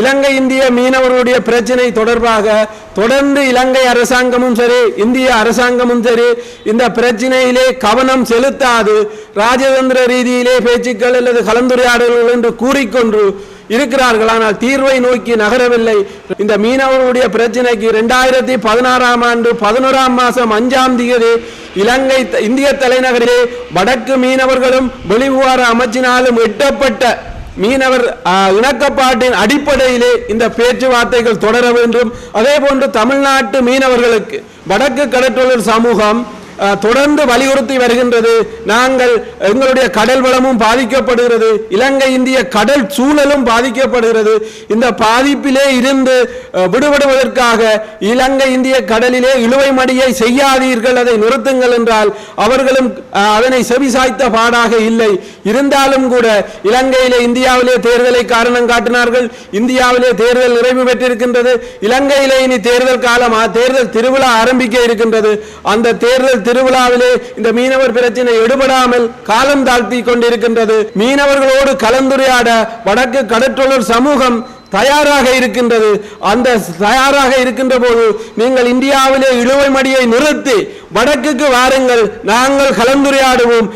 இலங்கை இந்திய மீனவர்களுடைய பிரச்சனை தொடர்பாக தொடர்ந்து இலங்கை அரசாங்கமும் சரி இந்திய அரசாங்கமும் சரி இந்த பிரச்சனையிலே கவனம் செலுத்தாது ராஜதந்திர ரீதியிலே பேச்சுக்கள் அல்லது கலந்துரையாடல்கள் என்று கூறிக்கொண்டு இருக்கிறார்கள். ஆனால் தீர்வை நோக்கி நகரவில்லை. இந்த மீனவர்களுடைய பிரச்சனைக்கு இரண்டாயிரத்தி பதினாறாம் ஆண்டு பதினோராம் மாதம் அஞ்சாம் தேதி இலங்கை இந்திய தலைநகரிலே வடக்கு மீனவர்களும் வெளிவார அமைச்சினாலும் எட்டப்பட்ட மீனவர் இணக்கப்பாட்டின் அடிப்படையிலே இந்த பேச்சுவார்த்தைகள் தொடர வேண்டும். அதே போன்று தமிழ்நாட்டு மீனவர்களுக்கு வடக்கு கடற்றொழில் சமூகம் தொடர்ந்து வலியுறுத்தி வருகின்றது. நாங்கள் எங்களுடைய கடல் வளமும் பாதிக்கப்படுகிறது. இலங்கை இந்திய கடல் சூழலும் பாதிக்கப்படுகிறது. இந்த பாதிப்பிலே இருந்து விடுபடுவதற்காக இலங்கை இந்திய கடலிலே இழுவை மடியை செய்யாதீர்கள் அதை நிறுத்துங்கள் என்றால் அவர்களும் அதனை செவிசாய்த்த பாடாக இல்லை. இருந்தாலும் கூட இலங்கையிலே இந்தியாவிலே தேர்தலை காரணம் காட்டினார்கள். இந்தியாவிலே தேர்தல் நிறைவு பெற்றிருக்கின்றது. இலங்கையிலே இனி தேர்தல் காலம் தேர்தல் திருவிழா ஆரம்பிக்க இருக்கின்றது. அந்த தேர்தல் திருவிழாவிலே இந்த மீனவர் பிரச்சனை எடுபடாமல் காலம் தாழ்த்தி கொண்டிருக்கின்றது. மீனவர்களோடு கலந்துரையாட வடக்கு கடற்றொழில் சமூகம் தயாராக இருக்கின்றது. அந்த தயாராக இருக்கின்ற போது நீங்கள் இந்தியாவிலே இழுவை மடியை நிறுத்தி வடக்குக்கு வாருங்கள். நாங்கள் கலந்துரையாடுவோம்.